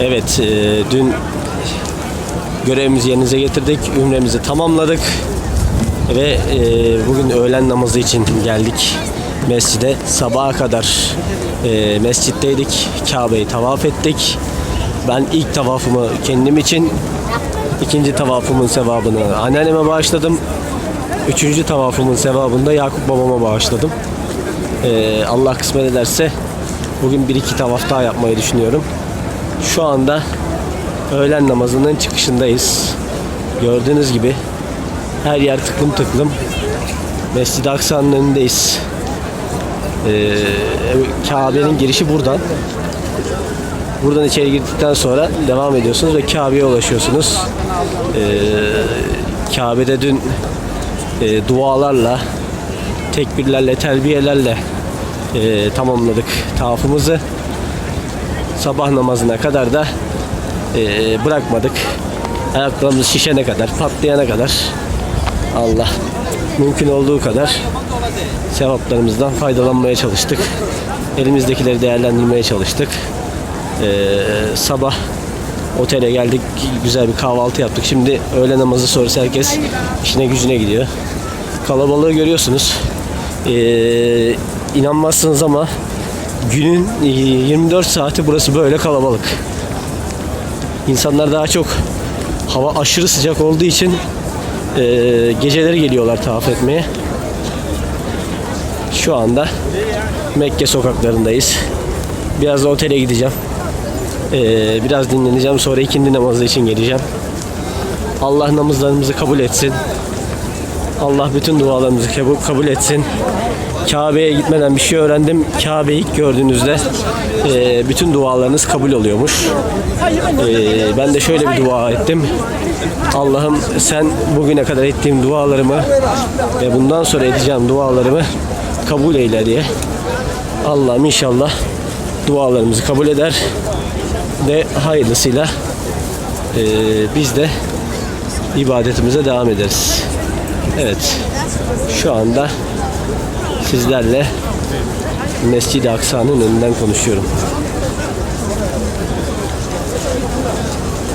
Evet, e, dün görevimizi yerinize getirdik, ümremizi tamamladık ve e, bugün öğlen namazı için geldik mescide. Sabaha kadar e, mescitteydik, Kabe'yi tavaf ettik. Ben ilk tavafımı kendim için, ikinci tavafımın sevabını anneanneme bağışladım. Üçüncü tavafımın sevabını da Yakup babama bağışladım. E, Allah kısmet ederse bugün bir iki tavaf daha yapmayı düşünüyorum. Şu anda öğlen namazının çıkışındayız. Gördüğünüz gibi her yer tıklım tıklım. Mescid-i Aksa'nın önündeyiz. Ee, Kabe'nin girişi buradan. Buradan içeri girdikten sonra devam ediyorsunuz ve Kabe'ye ulaşıyorsunuz. Ee, Kabe'de dün e, dualarla, tekbirlerle, telbiyelerle e, tamamladık tavafımızı sabah namazına kadar da eee, bırakmadık. Ayaklarımız şişene kadar, patlayana kadar Allah mümkün olduğu kadar sevaplarımızdan faydalanmaya çalıştık. Elimizdekileri değerlendirmeye çalıştık. Eee, sabah otele geldik, güzel bir kahvaltı yaptık. Şimdi öğle namazı sonrası herkes işine gücüne gidiyor. Kalabalığı görüyorsunuz. Eee inanmazsınız ama günün e, 24 saati burası böyle kalabalık. İnsanlar daha çok hava aşırı sıcak olduğu için e, geceleri geliyorlar tavaf etmeye. Şu anda Mekke sokaklarındayız. Biraz da otele gideceğim. E, biraz dinleneceğim. Sonra ikindi namazı için geleceğim. Allah namazlarımızı kabul etsin. Allah bütün dualarımızı kabul etsin. Kabe'ye gitmeden bir şey öğrendim. Kabe'yi ilk gördüğünüzde e, bütün dualarınız kabul oluyormuş. E, ben de şöyle bir dua ettim. Allah'ım sen bugüne kadar ettiğim dualarımı ve bundan sonra edeceğim dualarımı kabul eyle diye. Allah'ım inşallah dualarımızı kabul eder ve hayırlısıyla e, biz de ibadetimize devam ederiz. Evet. Şu anda sizlerle Mescid-i Aksa'nın önünden konuşuyorum.